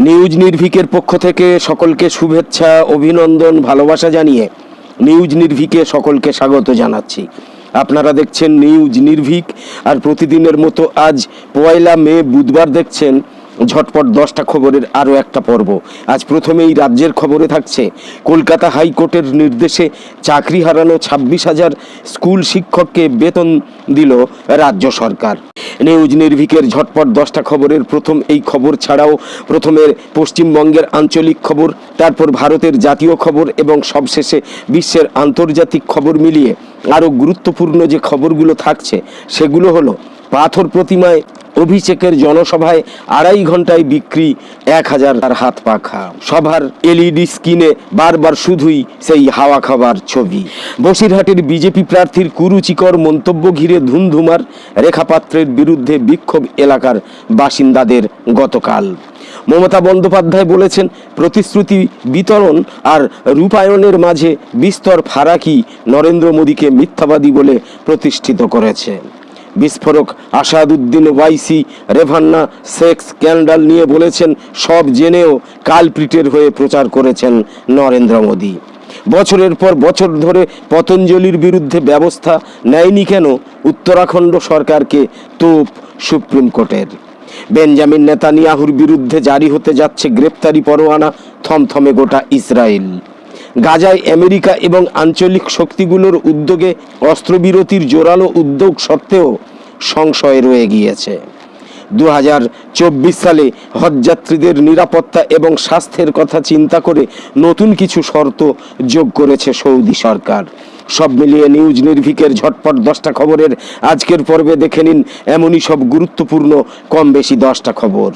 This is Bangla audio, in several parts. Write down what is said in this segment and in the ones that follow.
নিউজ নির্ভিকের পক্ষ থেকে সকলকে শুভেচ্ছা, অভিনন্দন, ভালোবাসা জানিয়ে নিউজ নির্ভিকে সকলকে স্বাগত জানাচ্ছি। আপনারা দেখছেন নিউজ নির্ভিক আর প্রতিদিনের মতো আজ পয়লা মে বুধবার দেখছেন ঝটপট দশটা খবরের আরও একটা পর্ব। আজ প্রথমেই রাজ্যের খবরে থাকছে, কলকাতা হাইকোর্টের নির্দেশে চাকরি হারানো ছাব্বিশ হাজার স্কুল শিক্ষককে বেতন দিল রাজ্য সরকার। নিউজ নির্ভিকের ঝটপট দশটা খবরের প্রথম এই খবর ছাড়াও প্রথমের পশ্চিমবঙ্গের আঞ্চলিক খবর, তারপর ভারতের জাতীয় খবর এবং সবশেষে বিশ্বের আন্তর্জাতিক খবর মিলিয়ে আরও গুরুত্বপূর্ণ যে খবরগুলো থাকছে, সেগুলো হলো, পাথর প্রতিমায় অভিষেকের জনসভায় আড়াই ঘন্টায় বিক্রি এক হাজার হাত পাখা। সভার এলইডি স্ক্রিনে বারবার শুধুই সেই হাওয়া খাবার ছবি। বসিরহাটের বিজেপি প্রার্থীর কুরুচিকর মন্তব্য ঘিরে ধুমধুমার রেখাপাত্রের বিরুদ্ধে বিক্ষোভ এলাকার বাসিন্দাদের গতকাল। মমতা বন্দ্যোপাধ্যায় বলেছেন, প্রতিশ্রুতি বিতরণ আর রূপায়ণের মাঝে বিস্তর ফারাকি নরেন্দ্র মোদীকে মিথ্যাবাদী বলে প্রতিষ্ঠিত করেছে। বিস্ফোরক আসাদুদ্দিন ওয়াইসি রেভান্না সেক্স স্ক্যান্ডাল নিয়ে বলেছেন, সব জেনেও কালপ্রিটের হয়ে প্রচার করেছেন নরেন্দ্র মোদী। বছরের পর বছর ধরে পতঞ্জলির বিরুদ্ধে ব্যবস্থা নেয়নি কেন উত্তরাখণ্ড সরকারকে তোপ সুপ্রিম কোর্টের? বেঞ্জামিন নেতানিয়াহুর বিরুদ্ধে জারি হতে যাচ্ছে গ্রেপ্তারি পরোয়ানা থমথমে গোটা ইসরায়েল। গাজায় আমেরিকা এবং আঞ্চলিক শক্তিগুলোর উদ্যোগে অস্ত্রবিরতির জোরালো উদ্যোগ সত্ত্বেও সংশয় রয়ে গিয়েছে। দু হাজার চব্বিশ সালে হজযাত্রীদের নিরাপত্তা এবং স্বাস্থ্যের কথা চিন্তা করে নতুন কিছু শর্ত যোগ করেছে সৌদি সরকার। সব মিলিয়ে নিউজ নির্ভিকের ঝটপট দশটা খবরের আজকের পর্বে দেখে নিন, এমনই সব গুরুত্বপূর্ণ কম বেশি দশটা খবর।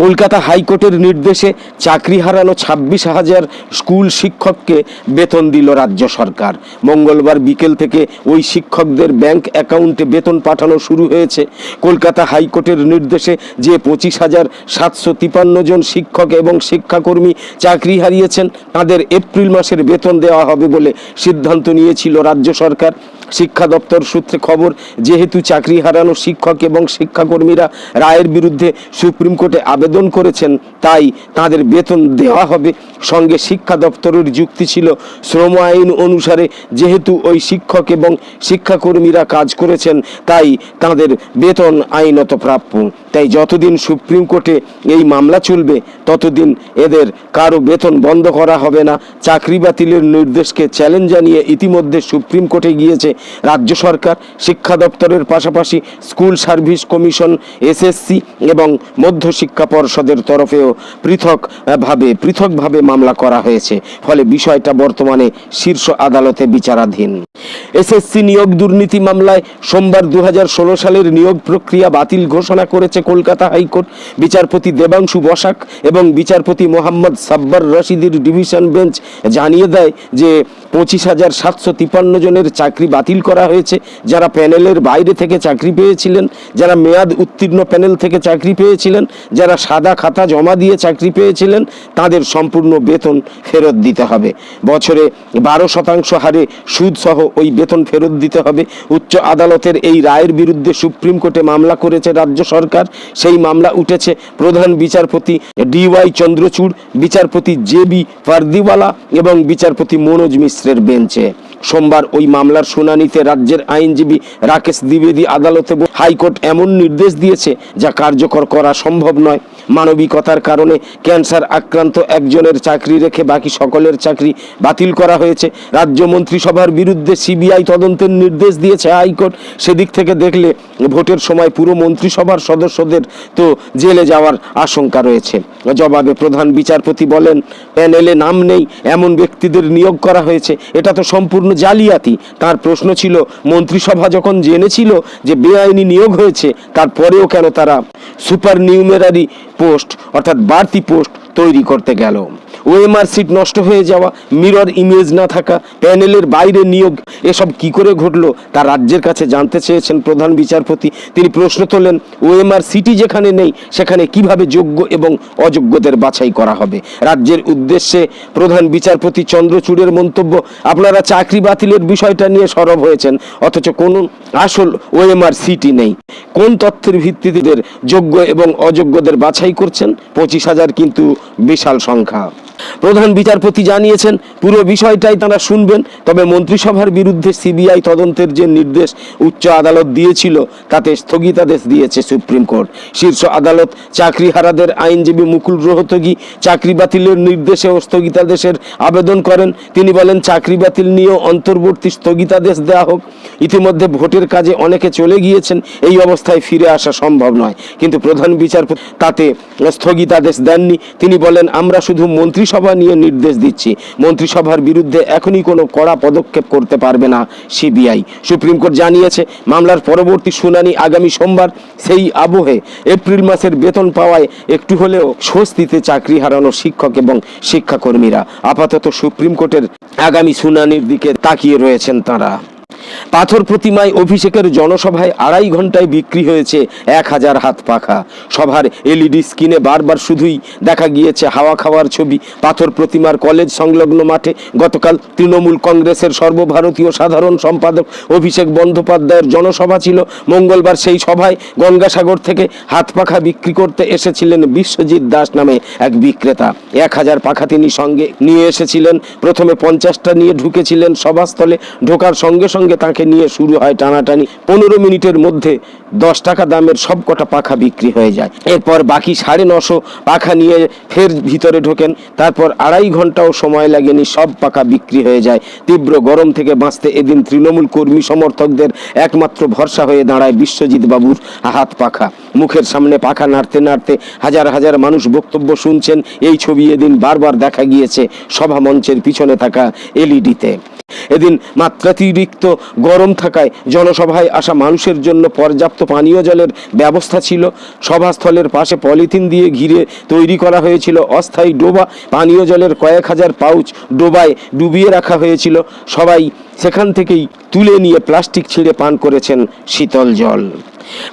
কলকাতা হাইকোর্টের নির্দেশে চাকরি হারানো ছাব্বিশ হাজার স্কুল শিক্ষককে বেতন দিল রাজ্য সরকার। মঙ্গলবার বিকেল থেকে ওই শিক্ষকদের ব্যাংক অ্যাকাউন্টে বেতন পাঠানো শুরু হয়েছে। কলকাতা হাইকোর্টের নির্দেশে যে পঁচিশ হাজার সাতশো তিপান্ন জন শিক্ষক এবং শিক্ষাকর্মী চাকরি হারিয়েছেন, তাদের এপ্রিল মাসের বেতন দেওয়া হবে বলে সিদ্ধান্ত নিয়েছিল রাজ্য সরকার। শিক্ষা দপ্তর সূত্রে খবর, যেহেতু চাকরি হারানো শিক্ষক এবং শিক্ষাকর্মীরা রায়ের বিরুদ্ধে সুপ্রিম কোর্টে আবেদন করেছেন, তাই তাদের বেতন দেওয়া হবে। সঙ্গে শিক্ষা দপ্তরের যুক্তি ছিল, শ্রম আইন অনুসারে যেহেতু ওই শিক্ষক এবং শিক্ষাকর্মীরা কাজ করেছেন, তাই তাদের বেতন আইনত প্রাপ্য। তাই যতদিন সুপ্রিম কোর্টে এই মামলা চলবে, ততদিন এদের কারও বেতন বন্ধ করা হবে না। চাকরি বাতিলের নির্দেশকে চ্যালেঞ্জ জানিয়ে ইতিমধ্যে সুপ্রিম কোর্টে গিয়েছে রাজ্য সরকার, শিক্ষা দপ্তরের পাশাপাশি স্কুল সার্ভিস কমিশন, এসএসসি এবং মধ্যশিক্ষা পর্ষদের তরফেও পৃথকভাবে পৃথকভাবে মামলা করা হয়েছে। ফলে বিষয়টা বর্তমানে শীর্ষ আদালতে বিচারাধীন। এসএসসি নিয়োগ দুর্নীতি মামলায় সোমবার দু হাজার ষোলো সালের নিয়োগ প্রক্রিয়া বাতিল ঘোষণা করেছে কলকাতা হাইকোর্ট। বিচারপতি দেবাংশু বসাক এবং বিচারপতি মোহাম্মদ সাব্বার রশিদির ডিভিশন বেঞ্চ জানিয়ে দেয় যে পঁচিশ হাজার সাতশো তিপান্ন জনের চাকরি বাতিল করা হয়েছে। যারা প্যানেলের বাইরে থেকে চাকরি পেয়েছিলেন, যারা মেয়াদ উত্তীর্ণ প্যানেল থেকে চাকরি পেয়েছিলেন, যারা সাদা খাতা জমা দিয়ে চাকরি পেয়েছিলেন, তাদের সম্পূর্ণ বেতন ফেরত দিতে হবে। বছরে বারো শতাংশ হারে সুদ সহ ওই বেতন ফেরত দিতে হবে। উচ্চ আদালতের এই রায়ের বিরুদ্ধে সুপ্রিম কোর্টে মামলা করেছে রাজ্য সরকার। সেই মামলা উঠেছে প্রধান বিচারপতি ডিওয়াই চন্দ্রচূড়, বিচারপতি জে বি ফার্দিওয়ালা এবং বিচারপতি মনোজ মিশ্রের বেঞ্চে। সোমবার ওই মামলার শুনানিতে রাজ্যের আইনজীবী রাকেশ দ্বিবেদী আদালতে হাইকোর্ট এমন নির্দেশ দিয়েছে যা কার্যকর করা সম্ভব নয়। মানবিকতার কারণে ক্যান্সার আক্রান্ত একজনের চাকরি রেখে বাকি সকলের চাকরি বাতিল করা হয়েছে। রাজ্য মন্ত্রিসভার বিরুদ্ধে সিবিআই তদন্তের নির্দেশ দিয়েছে হাইকোর্ট। সেদিক থেকে দেখলে ভোটের সময় পুরো মন্ত্রিসভার সদস্যদের তো জেলে যাওয়ার আশঙ্কা রয়েছে। জবাবে প্রধান বিচারপতি বলেন প্যানেলে নাম নেই, এমন ব্যক্তিদের নিয়োগ করা হয়েছে। এটা তো সম্পূর্ণ জালিয়াতি। তার প্রশ্ন ছিল, মন্ত্রিসভা যখন জেনেছিল যে বেআইনি নিয়োগ হয়েছে, তারপরেও কেন তারা সুপার নিউমেরারি পোস্ট অর্থাৎ বাড়তি পোস্ট তৈরি করতে গেল। ওএমআর সিট নষ্ট হয়ে যাওয়া, মিরর ইমেজ না থাকা, প্যানেলের বাইরে নিয়োগ, এসব কি করে ঘটলো তা রাজ্যের কাছে জানতে চেয়েছেন প্রধান বিচারপতি। তিনি প্রশ্ন তোলেন, ওএমআর সিটি যেখানে নেই, সেখানে কীভাবে যোগ্য এবং অযোগ্যদের বাছাই করা হবে? রাজ্যের উদ্দেশ্যে প্রধান বিচারপতি চন্দ্রচূড়ের মন্তব্য, আপনারা চাকরি বাতিলের বিষয়টা নিয়ে সরব হয়েছেন, অথচ কোন আসল ওএমআর সিটি নেই। কোন তথ্যের ভিত্তিতে যোগ্য এবং অযোগ্যদের বাছাই করছেন? পঁচিশ হাজার কিন্তু বিশাল সংখ্যা। প্রধান বিচারপতি জানিয়েছেন, পুরো বিষয়টাই তারা শুনবেন, তবে মন্ত্রিসভার বিরুদ্ধে সিবিআই তদন্তের যে নির্দেশ উচ্চ আদালত দিয়েছিল, তাতে স্থগিতাদেশ দিয়েছে সুপ্রিম কোর্ট। শীর্ষ আদালত চাকরিহারাদের আইনজীবী মুকুল রোহতগি চাকরি বাতিলের নির্দেশে ও স্থগিতাদেশের আবেদন করেন। তিনি বলেন, চাকরি বাতিল নিয়েও অন্তর্বর্তী স্থগিতাদেশ দেওয়া হোক। ইতিমধ্যে ভোটের কাজে অনেকে চলে গিয়েছেন, এই অবস্থায় ফিরে আসা সম্ভব নয়। কিন্তু প্রধান বিচারপতি তাতে স্থগিতাদেশ দেননি। তিনি বলেন, আমরা শুধু মন্ত্রিসভা নিয়ে নির্দেশ দিচ্ছি। মন্ত্রিসভার বিরুদ্ধে এখনই কোনো কড়া পদক্ষেপ করতে পারবে না সিবিআই। সুপ্রিম কোর্ট জানিয়েছে, মামলার পরবর্তী শুনানি আগামী সোমবার, সেই আবহে এপ্রিল মাসের বেতন পাওয়ায় একটু হলেও স্বস্তিতে চাকরি হারানো শিক্ষক এবং শিক্ষাকর্মীরা। আপাতত সুপ্রিম কোর্টের আগামী শুনানির দিকে তাকিয়ে রয়েছেন তারা। পাথর প্রতিমায় অভিষেকের জনসভায় আড়াই ঘন্টায় বিক্রি হয়েছে এক হাজার হাত পাখা। সভার এলইডি স্ক্রিনে বারবার শুধুই দেখা গিয়েছে হাওয়া খাওয়ার ছবি। পাথর প্রতিমার কলেজ সংলগ্ন মাঠে গতকাল তৃণমূল কংগ্রেসের সর্বভারতীয় সাধারণ সম্পাদক অভিষেক বন্দ্যোপাধ্যায়ের জনসভা ছিল। মঙ্গলবার সেই সভায় গঙ্গাসাগর থেকে হাত পাখা বিক্রি করতে এসেছিলেন বিশ্বজিৎ দাস নামে এক বিক্রেতা। এক হাজার পাখা তিনি সঙ্গে নিয়ে এসেছিলেন। প্রথমে পঞ্চাশটা নিয়ে ঢুকেছিলেন সভাস্থলে। ঢোকার সঙ্গে সঙ্গে তাকে নিয়ে শুরু হয় টানাটানি। পনেরো মিনিটের মধ্যে দশ টাকা দামের সব কটা পাখা বিক্রি হয়ে যায়। এরপর বাকি সাড়ে নশো পাখা নিয়ে ফের ভিতরে ঢোকেন। তারপর আড়াই ঘন্টাও সময় লাগেনি, সব পাখা বিক্রি হয়ে যায়। তীব্র গরম থেকে বাঁচতে এদিন তৃণমূল কর্মী সমর্থকদের একমাত্র ভরসা হয়ে দাঁড়ায় বিশ্বজিৎ বাবুর হাত পাখা। মুখের সামনে পাখা নাড়তে নাড়তে হাজার হাজার মানুষ বক্তব্য শুনছেন। এই ছবি এদিন বারবার দেখা গিয়েছে সভা মঞ্চের পিছনে থাকা এলইডিতে। এদিন মাত্রাতিরিক্ত গরম থাকায় জনসভায় আসা মানুষের জন্য পর্যাপ্ত পানীয় জলের ব্যবস্থা ছিল। সভাস্থলের পাশে পলিথিন দিয়ে ঘিরে তৈরি করা হয়েছিল অস্থায়ী ডোবা। পানীয় জলের কয়েক হাজার পাউচ ডোবায় ডুবিয়ে রাখা হয়েছিল। সবাই সেখান থেকেই তুলে নিয়ে প্লাস্টিক ছিঁড়ে পান করেছেন শীতল জল।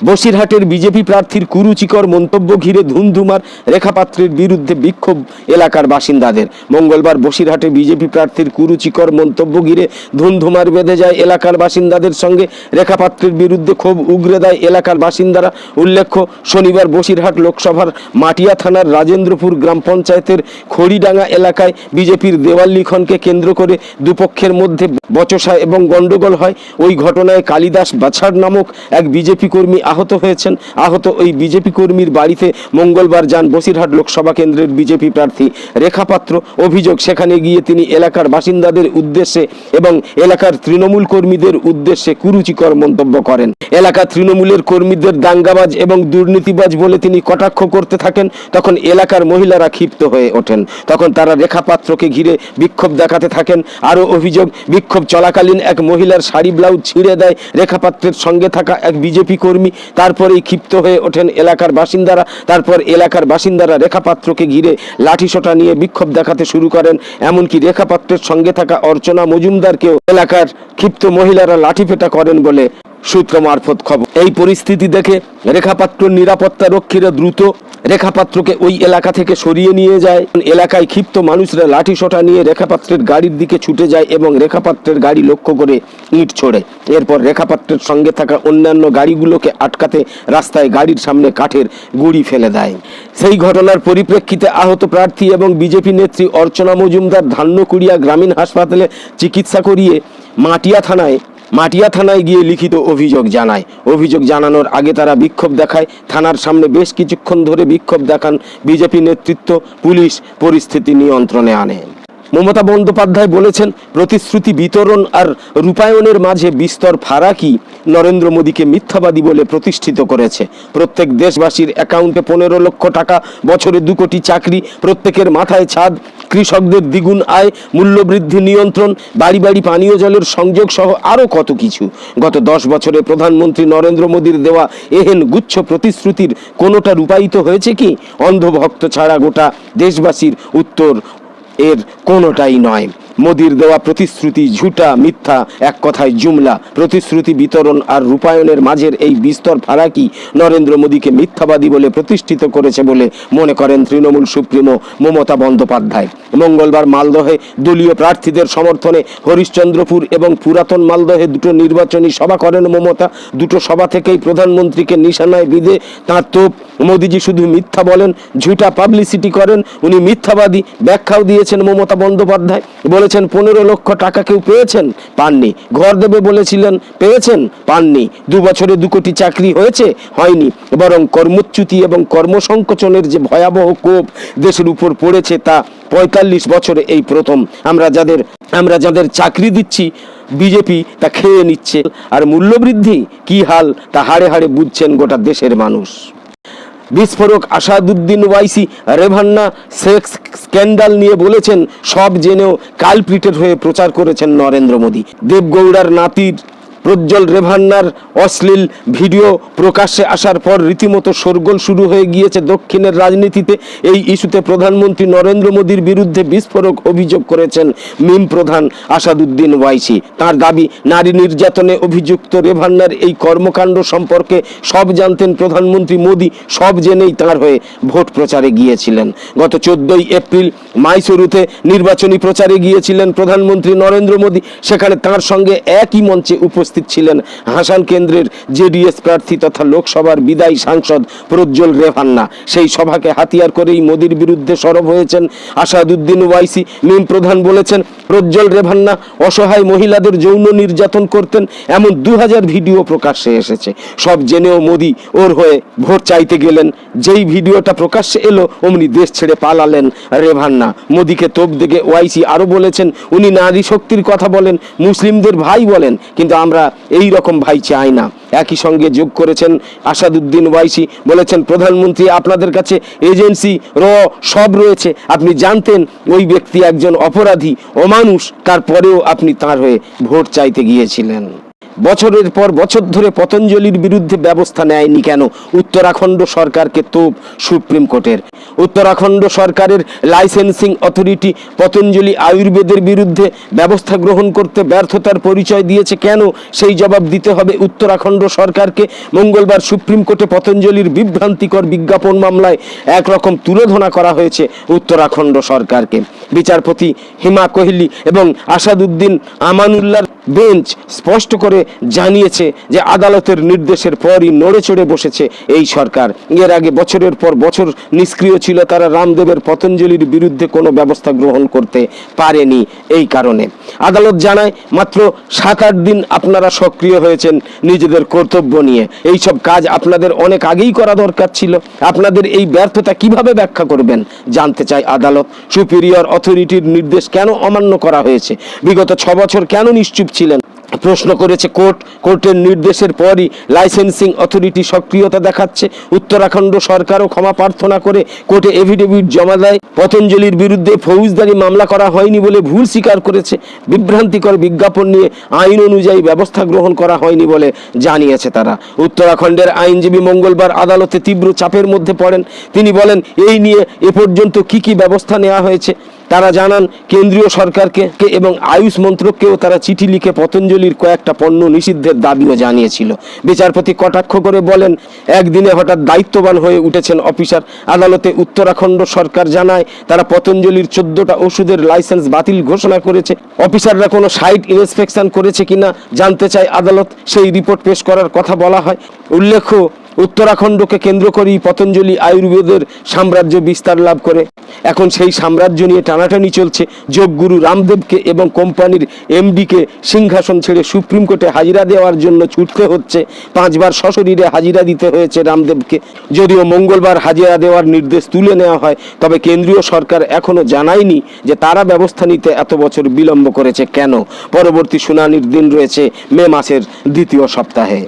বসিরহাটের বিজেপি প্রার্থীর কুরুচিকর মন্তব্য ঘিরে ধুমধুমার রেখাপাত্রের বিরুদ্ধে বিক্ষোভ এলাকার বাসিন্দাদের। মঙ্গলবার বসিরহাটে বিজেপি প্রার্থীর কুরুচিকর মন্তব্য ঘিরে ধুমধুমার বেঁধে যায় এলাকার বাসিন্দাদের সঙ্গে। রেখাপাত্রের বিরুদ্ধে ক্ষোভ উগরে দেয় এলাকার বাসিন্দারা। উল্লেখ্য, শনিবার বসিরহাট লোকসভার মাটিয়া থানার রাজেন্দ্রপুর গ্রাম পঞ্চায়েতের খড়িডাঙ্গা এলাকায় বিজেপির দেওয়াল লিখনকে কেন্দ্র করে দুপক্ষের মধ্যে বচসা এবং গন্ডগোল হয়। ওই ঘটনায় কালিদাস বাছার নামক এক বিজেপি কর্মী আহত হয়েছেন। আহত ওই বিজেপি কর্মীর বাড়িতে মঙ্গলবার যান বসিরহাট লোকসভা কেন্দ্রের বিজেপি প্রার্থী রেখাপাত্র অভিযোগ, সেখানে গিয়ে তিনি এলাকার বাসিন্দাদের উদ্দেশ্যে এবং এলাকার তৃণমূল কর্মীদের উদ্দেশ্যে কুরুচিকর মন্তব্য করেন। এলাকার তৃণমূলের কর্মীদের দাঙ্গাবাজ এবং দুর্নীতিবাজ বলে তিনি কটাক্ষ করতে থাকেন। তখন এলাকার মহিলারা ক্ষিপ্ত হয়ে ওঠেন। তখন তারা রেখাপাত্রকে ঘিরে বিক্ষোভ দেখাতে থাকেন। আরও অভিযোগ, বিক্ষোভ চলাকালীন এক মহিলার শাড়ি, ব্লাউজ ছিঁড়ে দেয় রেখাপাত্রের সঙ্গে থাকা এক বিজেপি কর্মী, তারপরেই ক্ষিপ্ত হয়ে ওঠেন এলাকার বাসিন্দারা। তারপর এলাকার বাসিন্দারা রেখাপাত্রকে ঘিরে লাঠিসটা নিয়ে বিক্ষোভ দেখাতে শুরু করেন। এমনকি রেখাপাত্রের সঙ্গে থাকা অর্চনা মজুমদারকেও এলাকার ক্ষিপ্ত মহিলারা লাঠি ফেটা করেন বলে সূত্র মারফত খবর। এই পরিস্থিতি দেখে রেখাপাত্র নিরাপত্তা রক্ষীরা দ্রুত রেখাপাত্রকে ওই এলাকা থেকে সরিয়ে নিয়ে যায়। এলাকায় ক্ষিপ্ত মানুষরা লাঠি সোটা নিয়ে রেখাপাত্রের গাড়ির দিকে ছুটে যায় এবং রেখাপাত্রের গাড়ি লক্ষ্য করে ইট ছোড়ে। এরপর রেখাপাত্রের সঙ্গে থাকা অন্যান্য গাড়িগুলোকে আটকাতে রাস্তায় গাড়ির সামনে কাঠের গুড়ি ফেলে দেয়। সেই ঘটনার পরিপ্রেক্ষিতে আহত প্রার্থী এবং বিজেপি নেত্রী অর্চনা মজুমদার ধান্যকুড়িয়া গ্রামীণ হাসপাতালে চিকিৎসা করিয়ে মাটিয়া থানায় মাটিয়া থানায় গিয়ে লিখিত অভিযোগ জানায়। অভিযোগ জানানোর আগে তারা বিক্ষোভ দেখায়। থানার সামনে বেশ কিছুক্ষণ ধরে বিক্ষোভ দেখান বিজেপি নেতৃত্ব, পুলিশ পরিস্থিতি নিয়ন্ত্রণে আনে। মমতা বন্দ্যোপাধ্যায় বলেছেন, প্রতিশ্রুতি বিতরণ আর রূপায়ণের মাঝে বিস্তর ফারাকি নরেন্দ্র মোদীকে মিথ্যাবাদী বলে প্রতিষ্ঠিত করেছে। প্রত্যেক দেশবাসীর অ্যাকাউন্টে পনেরো লক্ষ টাকা, বছরে দু কোটি চাকরি, প্রত্যেকের মাথায় ছাদ, কৃষকদের দ্বিগুণ আয়, মূল্যবৃদ্ধি নিয়ন্ত্রণ, বাড়ি বাড়ি পানীয় জলের সংযোগ সহ আরও কত কিছু। গত দশ বছরে প্রধানমন্ত্রী নরেন্দ্র মোদীর দেওয়া এহেন গুচ্ছ প্রতিশ্রুতির কোনোটা রূপায়িত হয়েছে কি? অন্ধভক্ত ছাড়া গোটা দেশবাসীর উত্তর এর কোনোটাই নয়। মোদির দেওয়া প্রতিশ্রুতি ঝুটা মিথ্যা, এক কথায় জুমলা। প্রতিশ্রুতি বিতরণ আর রূপায়ণের মাঝের এই বিস্তর ফারাকি নরেন্দ্র মোদীকে মিথ্যাবাদী বলে প্রতিষ্ঠিত করেছে বলে মনে করেন তৃণমূল সুপ্রিমো মমতা বন্দ্যোপাধ্যায়। মঙ্গলবার মালদহে দলীয় প্রার্থীদের সমর্থনে হরিশ্চন্দ্রপুর এবং পুরাতন মালদহে দুটো নির্বাচনী সভা করেন মমতা। দুটো সভা থেকেই প্রধানমন্ত্রীকে নিশানায় বিধে তাঁর তোপ। মোদিজি শুধু মিথ্যা বলেন, ঝুটা পাবলিসিটি করেন, উনি মিথ্যাবাদী। ব্যাখ্যাও দিয়েছেন মমতা বন্দ্যোপাধ্যায়। বলেছেন, পনেরো লক্ষ টাকা কেউ পেয়েছেন? পাননি। ঘর দেবে বলেছিলেন, পেয়েছেন। পাননি। দু বছরে দু কোটি চাকরি হয়েছে, হয়নি। বরং কর্মচ্যুতি এবং কর্মসংকোচনের যে ভয়াবহ কোপ দেশের উপর পড়েছে, তা পঁয়তাল্লিশ বছরে এই প্রথম। আমরা যাদের আমরা যাদের চাকরি দিচ্ছি, বিজেপি তা খেয়ে নিচ্ছে। আর মূল্যবৃদ্ধি কি হাল, তা হাড়ে হাড়ে বুঝছেন গোটা দেশের মানুষ। বিস্ফোরক আসাদুদ্দিন ওয়াইসি রেভান্না, সেক্স স্ক্যান্ডাল নিয়ে বলেছেন, সব জেনেও কালপ্রিটের হয়ে প্রচার করেছেন নরেন্দ্র মোদী। দেবগৌড়ার নাতির প্রজ্জ্বল রেভান্নার অশ্লীল ভিডিও প্রকাশ্যে আসার পর রীতিমতো শোরগোল শুরু হয়ে গিয়েছে দক্ষিণের রাজনীতিতে। এই ইস্যুতে প্রধানমন্ত্রী নরেন্দ্র মোদীর বিরুদ্ধে বিস্ফোরক অভিযোগ করেছেন মিম প্রধান আসাদুদ্দিন ওয়াইসি। তার দাবি, নারী নির্যাতনে অভিযুক্ত রেভান্নার এই কর্মকাণ্ড সম্পর্কে সব জানতেন প্রধানমন্ত্রী মোদী, সব জেনেই তার হয়ে ভোট প্রচারে গিয়েছিলেন। গত চোদ্দই এপ্রিল মাইসুরুতে নির্বাচনী প্রচারে গিয়েছিলেন প্রধানমন্ত্রী নরেন্দ্র মোদী। সেখানে তার সঙ্গে একই মঞ্চে উপস্থিত ছিলেন হাসান কেন্দ্রের জেডিএস প্রার্থী তথা লোকসভার বিদায়ী সাংসদ প্রজ্জ্বল রেভান্না। সেই সভাকে হাতিয়ার করেই মোদীর বিরুদ্ধে সরব হয়েছেন আসাদুদ্দিন ওয়াইসি। মিম প্রধান বলেছেন, প্রজ্জ্বল রেভান্না অসহায় মহিলাদের যৌন নির্যাতন করতেন, এমন দু হাজার ভিডিও প্রকাশ্যে এসেছে। সব জেনেও মোদি ওর হয়ে ভোট চাইতে গেলেন। যেই ভিডিওটা প্রকাশ্যে এলো, অমনি দেশ ছেড়ে পালালেন রেভান্না। মোদিকে তোপ দেখে ওয়াইসি আরও বলেছেন, উনি নারী শক্তির কথা বলেন, মুসলিমদের ভাই বলেন, কিন্তু আমরা এই রকম ভাই চাই না। একই সঙ্গে যোগ করেছেন আসাদুদ্দিন ওয়াইসি বলেছেন, প্রধানমন্ত্রী, আপনাদের কাছে এজেন্সি, র, সব রয়েছে। আপনি জানতেন ওই ব্যক্তি একজন অপরাধী অমানুষ তারপরেও আপনি তার হয়ে ভোট চাইতে গিয়েছিলেন। বছরের পর বছর ধরে পতঞ্জলির বিরুদ্ধে ব্যবস্থা নেয়নি কেন? উত্তরাখণ্ড সরকারকে তোপ সুপ্রিম কোর্টের। উত্তরাখণ্ড সরকারের লাইসেন্সিং অথরিটি পতঞ্জলি আয়ুর্বেদের বিরুদ্ধে ব্যবস্থা গ্রহণ করতে ব্যর্থতার পরিচয় দিয়েছে কেন? সেই জবাব দিতে হবে উত্তরাখণ্ড সরকারকে। মঙ্গলবার সুপ্রিম কোর্টে পতঞ্জলির বিভ্রান্তিকর বিজ্ঞাপন মামলায় একরকম তুলোধনা করা হয়েছে উত্তরাখণ্ড সরকারকে। বিচারপতি হিমা কোহলি এবং আসাদুদ্দিন আমানুল্লাহর বেঞ্চ স্পষ্ট করে জানিয়েছে যে আদালতের নির্দেশের পরই নড়ে চড়ে বসেছে এই সরকার। এর আগে বছরের পর বছর নিষ্ক্রিয় ছিল তারা রামদেবের পতঞ্জলির বিরুদ্ধে কোনো ব্যবস্থা গ্রহণ করতে পারেনি এই কারণে। আদালত জানায়, মাত্র সাত আট দিন আপনারা সক্রিয় হয়েছেন নিজেদের কর্তব্য নিয়ে। এই সব কাজ আপনাদের অনেক আগেই করা দরকার ছিল। আপনাদের এই ব্যর্থতা কীভাবে ব্যাখ্যা করবেন? জানতে চায় আদালত। সুপিরিয়র অথরিটির নির্দেশ কেন অমান্য করা হয়েছে? বিগত ছ বছর কেন নিশ্চুপ ছিলেন? প্রশ্ন করেছে, কোর্ট, কোর্টের নির্দেশের পরই লাইসেন্সিং অথরিটি সক্রিয়তা দেখাচ্ছে। উত্তরাখণ্ড সরকারও ক্ষমা প্রার্থনা করে কোর্টে এফিডেভিট জমা দেয়। পতঞ্জলির বিরুদ্ধে ফৌজদারি মামলা করা হয়নি বলে ভুল স্বীকার করেছে। বিভ্রান্তিকর বিজ্ঞাপন নিয়ে আইন অনুযায়ী ব্যবস্থা গ্রহণ করা হয়নি বলে জানিয়েছে তারা। উত্তরাখণ্ডের আইনজীবী মঙ্গলবার আদালতে তীব্র চাপের মধ্যে পড়েন। তিনি বলেন, এই নিয়ে এ পর্যন্ত কি কি ব্যবস্থা নেওয়া হয়েছে? তারা জানান, কেন্দ্রীয় সরকারকে এবং আয়ুষ মন্ত্রককেও তারা চিঠি লিখে পতঞ্জলির কয়েকটা পণ্য নিষিদ্ধের দাবিও জানিয়েছিল। বিচারপতি কটাক্ষ করে বলেন, একদিনে হঠাৎ দায়িত্ববান হয়ে উঠেছেন অফিসার। আদালতে উত্তরাখণ্ড সরকার জানায়, তারা পতঞ্জলির চোদ্দটা ওষুধের লাইসেন্স বাতিল ঘোষণা করেছে। অফিসাররা কোনো সাইট ইন্সপেকশন করেছে কিনা জানতে চায় আদালত। সেই রিপোর্ট পেশ করার কথা বলা হয়। উল্লেখ্য উত্তরাখণ্ডকে কেন্দ্র করেই পতঞ্জলি আয়ুর্বেদের সাম্রাজ্য বিস্তার লাভ করে। এখন সেই সাম্রাজ্য নিয়ে টানাটানি চলছে যোগগুরু রামদেবকে এবং কোম্পানির এমডিকে সিংহাসন ছেড়ে সুপ্রিম কোর্টে হাজিরা দেওয়ার জন্য ছুটতে হচ্ছে। পাঁচবার সশরীরে হাজিরা দিতে হয়েছে রামদেবকে। যদিও মঙ্গলবার হাজিরা দেওয়ার নির্দেশ তুলে নেওয়া হয়, তবে কেন্দ্রীয় সরকার এখনও জানায়নি যে তারা ব্যবস্থা নিতে এত বছর বিলম্ব করেছে কেন। পরবর্তী শুনানির দিন রয়েছে মে মাসের দ্বিতীয় সপ্তাহে।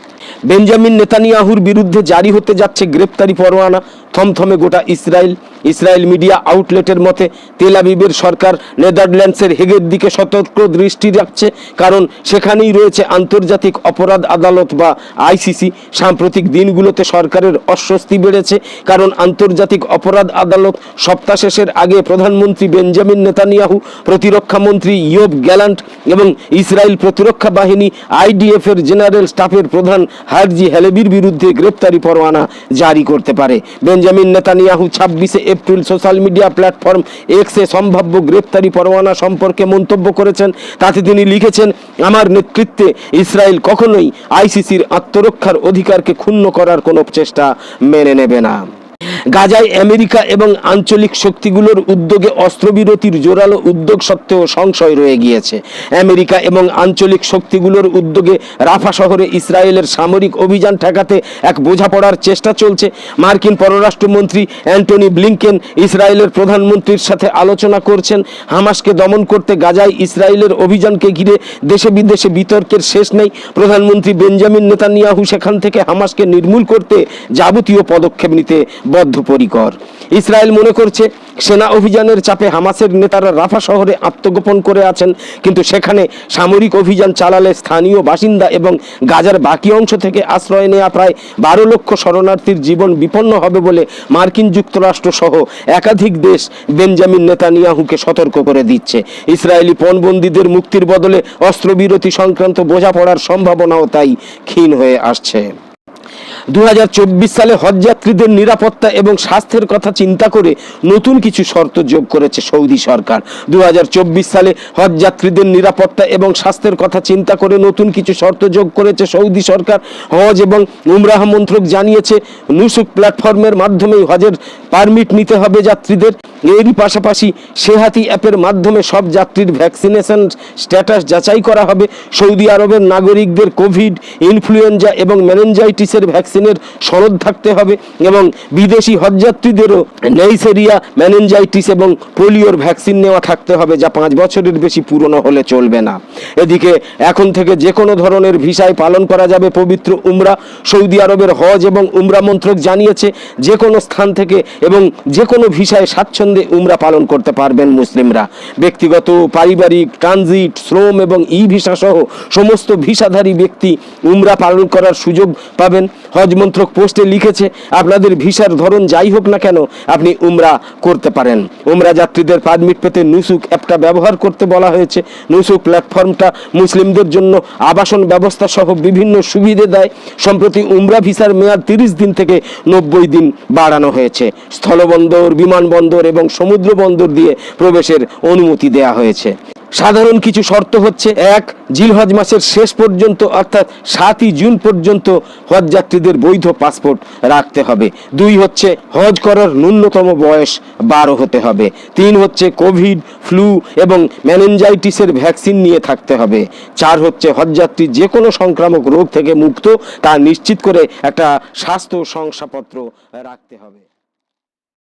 বেঞ্জামিন নেতানিয়াহুর বিরুদ্ধে জারি হতে যাচ্ছে গ্রেপ্তারি পরোয়ানা। থমথমে গোটা ইসরায়েল ইসরায়েল মিডিয়া আউটলেটের মতে তেল আবিবের সরকার নেদারল্যান্ডসের হেগের দিকে সতর্ক দৃষ্টি রাখছে, কারণ সেখানেই রয়েছে আন্তর্জাতিক অপরাধ আদালত বা আইসিসি। সাম্প্রতিক দিনগুলোতে সরকারের অস্বস্তি বেড়েছে, কারণ আন্তর্জাতিক অপরাধ আদালত সপ্তাহ শেষের আগে প্রধানমন্ত্রী বেঞ্জামিন নেতানিয়াহু, প্রতিরক্ষা মন্ত্রী ইয়োব গ্যালান্ট এবং ইসরায়েল প্রতিরক্ষা বাহিনী আইডিএফের জেনারেল স্টাফের প্রধান হারজি হেলেবির বিরুদ্ধে গ্রেপ্তারি পরোয়ানা জারি করতে পারে। বেঞ্জামিন নেতানিয়াহু ছাব্বিশে এপ্রিল সোশ্যাল মিডিয়া প্ল্যাটফর্ম এক্সে সম্ভাব্য গ্রেপ্তারি পরোয়ানা সম্পর্কে মন্তব্য করেছেন। তাতে তিনি লিখেছেন, আমার নেতৃত্বে ইসরায়েল কখনোই আইসিসির আত্মরক্ষার অধিকারকে ক্ষুণ্ণ করার কোনো চেষ্টা মেনে নেবে না। গাজায় আমেরিকা এবং আঞ্চলিক শক্তিগুলোর উদ্যোগে অস্ত্রবিরতির জোরালো উদ্যোগ সত্ত্বেও সংশয় রয়ে গিয়েছে। আমেরিকা এবং আঞ্চলিক শক্তিগুলোর উদ্যোগে রাফা শহরে ইসরায়েলের সামরিক অভিযান ঠেকাতে এক বোঝাপড়ার চেষ্টা চলছে। মার্কিন পররাষ্ট্রমন্ত্রী অ্যান্টনি ব্লিংকেন ইসরায়েলের প্রধানমন্ত্রীর সাথে আলোচনা করছেন। হামাসকে দমন করতে গাজায় ইসরায়েলের অভিযানকে ঘিরে দেশে বিদেশে বিতর্কের শেষ নেই। প্রধানমন্ত্রী বেঞ্জামিন নেতানিয়াহু সেখান থেকে হামাসকে নির্মূল করতে যাবতীয় পদক্ষেপ নিতে বদ্ধপরিকর। ইসরায়েল মনে করছে সেনা অভিযানের চাপে হামাসের নেতারা রাফা শহরে আত্মগোপন করে আছেন, কিন্তু সেখানে সামরিক অভিযান চালালে স্থানীয় বাসিন্দা এবং গাজার বাকি অংশ থেকে আশ্রয় নেওয়া প্রায় বারো লক্ষ শরণার্থীর জীবন বিপন্ন হবে বলে মার্কিন যুক্তরাষ্ট্র সহ একাধিক দেশ বেঞ্জামিন নেতানিয়াহুকে সতর্ক করে দিচ্ছে। ইসরায়েলি পণবন্দীদের মুক্তির বদলে অস্ত্রবিরতি সংক্রান্ত বোঝাপড়ার সম্ভাবনাও তাই ক্ষীণ হয়ে আসছে। দু হাজার চব্বিশ সালে হজযাত্রীদের নিরাপত্তা এবং স্বাস্থ্যের কথা চিন্তা করে নতুন কিছু শর্ত যোগ করেছে সৌদি সরকার। দু হাজার চব্বিশ সালে হজযাত্রীদের নিরাপত্তা এবং স্বাস্থ্যের কথা চিন্তা করে নতুন কিছু শর্ত যোগ করেছে সৌদি সরকার। হজ এবং উমরাহ মন্ত্রক জানিয়েছে, নুসুক প্ল্যাটফর্মের মাধ্যমেই হজের পারমিট নিতে হবে যাত্রীদের। এরই পাশাপাশি সেহাতি অ্যাপের মাধ্যমে সব যাত্রীর ভ্যাকসিনেশন স্ট্যাটাস যাচাই করা হবে। সৌদি আরবের নাগরিকদের কোভিড, ইনফ্লুয়েঞ্জা এবং মেনেঞ্জাইটিসের ভ্যাকসিনের সনদ থাকতে হবে এবং বিদেশি হজযাত্রীদেরও নেইসেরিয়া মেনেঞ্জাইটিস এবং পোলিওর ভ্যাকসিন নেওয়া থাকতে হবে যা পাঁচ বছরের বেশি পুরনো হলে চলবে না। এদিকে এখন থেকে যে কোনো ধরনের ভিসায় পালন করা যাবে পবিত্র উমরা। সৌদি আরবের হজ এবং উমরা মন্ত্রক জানিয়েছে যে কোনো স্থান থেকে এবং যে কোনো ভিসায় স্বাচ্ছন্দ্যে উমরা পালন করতে পারবেন মুসলিমরা। ব্যক্তিগত, পারিবারিক, ট্রানজিট, শ্রম এবং ই ভিসা সহ সমস্ত ভিসাধারী ব্যক্তি উমরা পালন করার সুযোগ পাবেন। হজ মন্ত্রক পোস্টে লিখেছে, আপনাদের ভিসার ধরন যাই হোক না কেন, আপনি উমরা করতে পারেন। উমরা যাত্রীদের পারমিট পেতে নুসুক অ্যাপটা ব্যবহার করতে বলা হয়েছে। নুসুক প্ল্যাটফর্মটা মুসলিমদের জন্য আবাসন ব্যবস্থা সহ বিভিন্ন সুবিধে দেয়। সম্প্রতি উমরা ভিসার মেয়াদ তিরিশ দিন থেকে নব্বই দিন বাড়ানো হয়েছে। স্থলবন্দর, বিমানবন্দর এবং সমুদ্র বন্দর দিয়ে প্রবেশের অনুমতি দেয়া হয়েছে। সাধারণ কিছু শর্ত হচ্ছে এক, জিলহজ মাসের শেষ পর্যন্ত, অর্থাৎ সাতই জুন পর্যন্ত হজ যাত্রীদের বৈধ পাসপোর্ট রাখতে হবে। দুই হচ্ছে, হজ করার ন্যূনতম বয়স বারো হতে হবে। তিন হচ্ছে, কোভিড, ফ্লু এবং ম্যানেঞ্জাইটিসের ভ্যাকসিন নিয়ে থাকতে হবে। চার হচ্ছে, হজযাত্রী যে কোনো সংক্রামক রোগ থেকে মুক্ত, তা নিশ্চিত করে একটা স্বাস্থ্য শংসাপত্র রাখতে হবে।